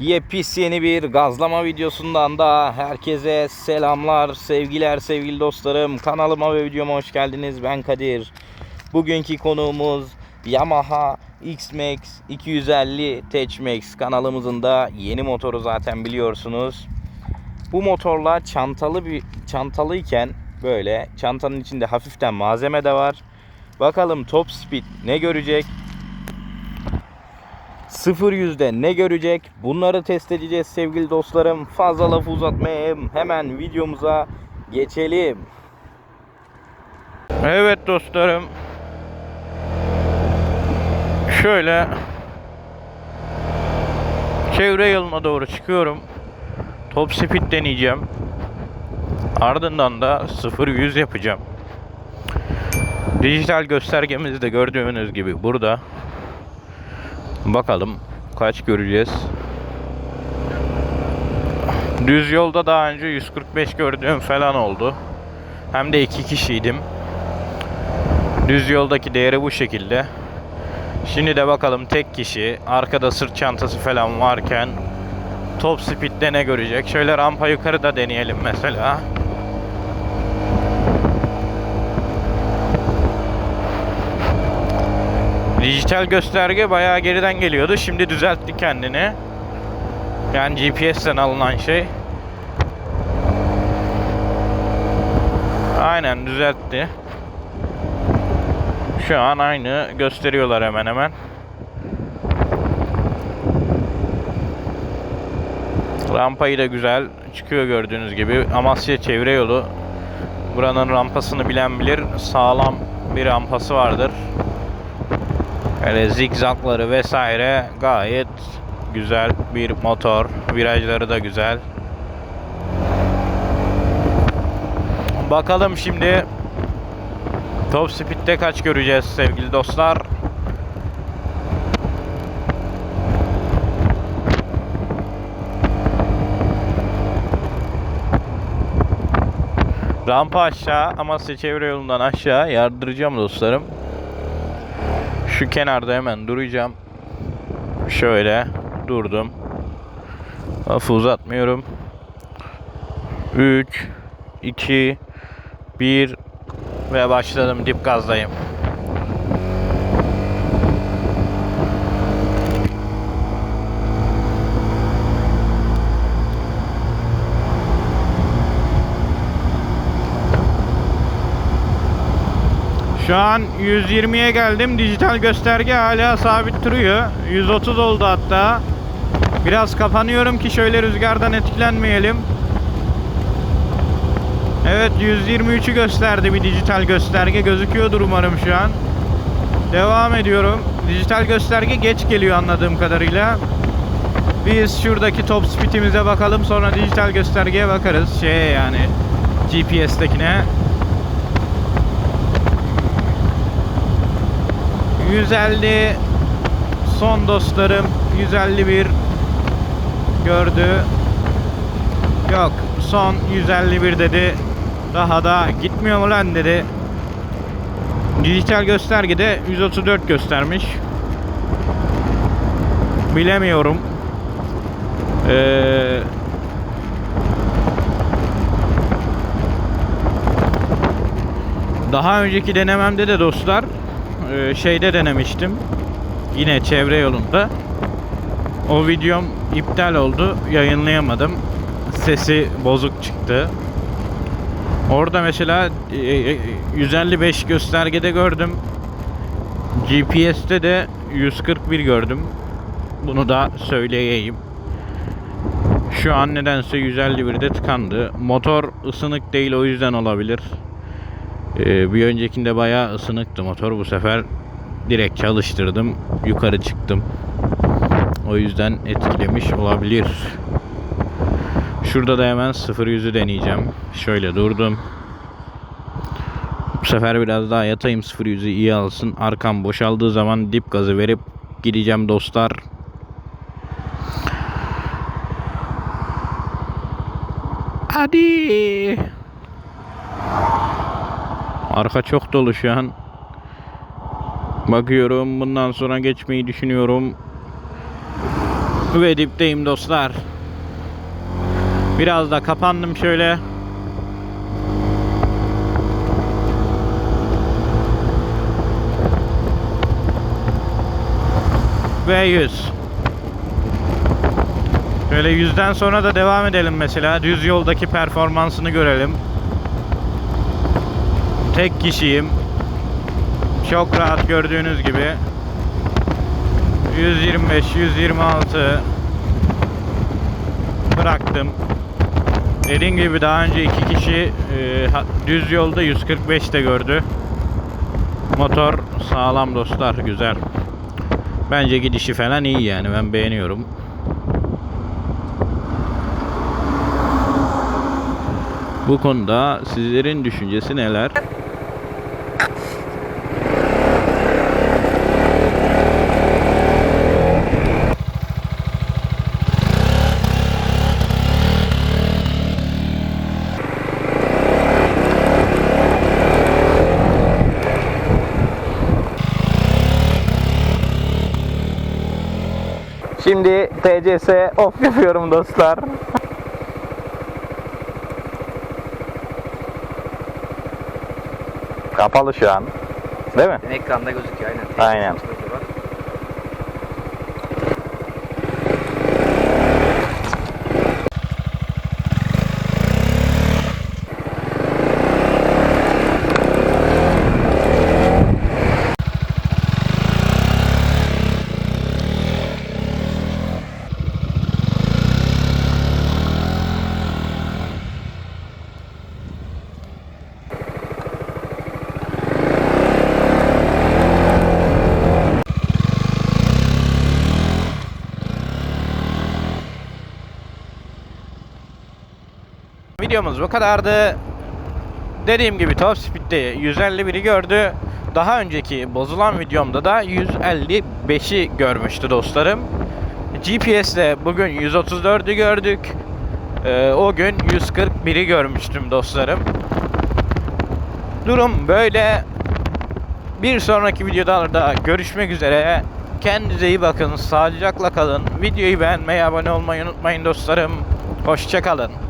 Yepis yeni bir gazlama videosundan da herkese selamlar, sevgiler sevgili dostlarım. Kanalıma ve videoma hoş geldiniz. Ben Kadir. Bugünkü konuğumuz Yamaha X-Max 250 Techmax kanalımızın da yeni motoru zaten biliyorsunuz. Bu motorla çantalı bir çantalıyken böyle çantanın içinde hafiften malzeme de var. Bakalım top speed ne görecek? 0 yüzde ne görecek? Bunları test edeceğiz sevgili dostlarım. Fazla lafı uzatmayayım. Hemen videomuza geçelim. Evet dostlarım. Şöyle çevre yoluna doğru çıkıyorum. Top speed deneyeceğim. Ardından da 0-100 yapacağım. Dijital göstergemiz de gördüğünüz gibi burada. Bakalım kaç göreceğiz. Düz yolda daha önce 145 gördüğüm falan oldu. Hem de iki kişiydim. Düz yoldaki değeri bu şekilde. Şimdi de bakalım tek kişi arkada sırt çantası falan varken top speed'de ne görecek? Şöyle rampa yukarı da deneyelim mesela. Dijital gösterge bayağı geriden geliyordu. Şimdi düzeltti kendini. Yani GPS'ten alınan şey. Aynen düzeltti. Şu an aynı gösteriyorlar hemen hemen. Rampayı da güzel çıkıyor gördüğünüz gibi. Amasya çevre yolu. Buranın rampasını bilen bilir. Sağlam bir rampası vardır. Böyle zigzagları vesaire gayet güzel bir motor. Virajları da güzel. Bakalım şimdi top speed'de kaç göreceğiz sevgili dostlar. Rampa aşağı Amasya çevre yolundan aşağı yardıracağım dostlarım. Şu kenarda hemen duracağım. Şöyle durdum. Lafı uzatmıyorum. 3 2 1 ve başladım dip gazdayım. Şu an 120'ye geldim. Dijital gösterge hala sabit duruyor. 130 oldu hatta. Biraz kapanıyorum ki şöyle rüzgardan etkilenmeyelim. Evet 123'ü gösterdi bir dijital gösterge. Gözüküyordur umarım şu an. Devam ediyorum. Dijital gösterge geç geliyor anladığım kadarıyla. Biz şuradaki top speed'imize bakalım sonra dijital göstergeye bakarız. Şeye yani GPS'tekine. 150 son dostlarım 151 gördü. Yok son 151 dedi. Daha da gitmiyor mu lan dedi. Dijital göstergede 134 göstermiş. Bilemiyorum. Ee, daha önceki denememde de dostlar e, şeyde denemiştim. Yine çevre yolunda. O videom iptal oldu. Yayınlayamadım. Sesi bozuk çıktı. Orada mesela e, e, 155 göstergede gördüm. GPS'te de 141 gördüm. Bunu da söyleyeyim. Şu an nedense 151'de tıkandı. Motor ısınık değil o yüzden olabilir. Ee, bir öncekinde bayağı ısınıktı motor. Bu sefer direkt çalıştırdım. Yukarı çıktım. O yüzden etkilemiş olabilir. Şurada da hemen 0-100'ü deneyeceğim. Şöyle durdum. Bu sefer biraz daha yatayım 0-100'ü iyi alsın. Arkam boşaldığı zaman dip gazı verip gideceğim dostlar. Hadi. Arka çok dolu şu an. Bakıyorum bundan sonra geçmeyi düşünüyorum. Ve dipteyim dostlar. Biraz da kapandım şöyle. Ve 100. Şöyle 100'den sonra da devam edelim mesela. Düz yoldaki performansını görelim. Tek kişiyim. Çok rahat gördüğünüz gibi. 125, 126 bıraktım. Dediğim gibi daha önce iki kişi e, düz yolda 145 de gördü. Motor sağlam dostlar, güzel. Bence gidişi falan iyi yani ben beğeniyorum. Bu konuda sizlerin düşüncesi neler? Şimdi TCS off yapıyorum dostlar. Kapalı şu an. Değil mi? Ekranda gözüküyor aynen. Aynen. Çalışması var. Videomuz bu kadardı. Dediğim gibi Top Speed'de 151'i gördü. Daha önceki bozulan videomda da 155'i görmüştü dostlarım. GPS'te bugün 134'ü gördük. Ee, o gün 141'i görmüştüm dostlarım. Durum böyle. Bir sonraki videoda görüşmek üzere. Kendinize iyi bakın. Sağlıcakla kalın. Videoyu beğenmeyi, abone olmayı unutmayın dostlarım. Hoşçakalın.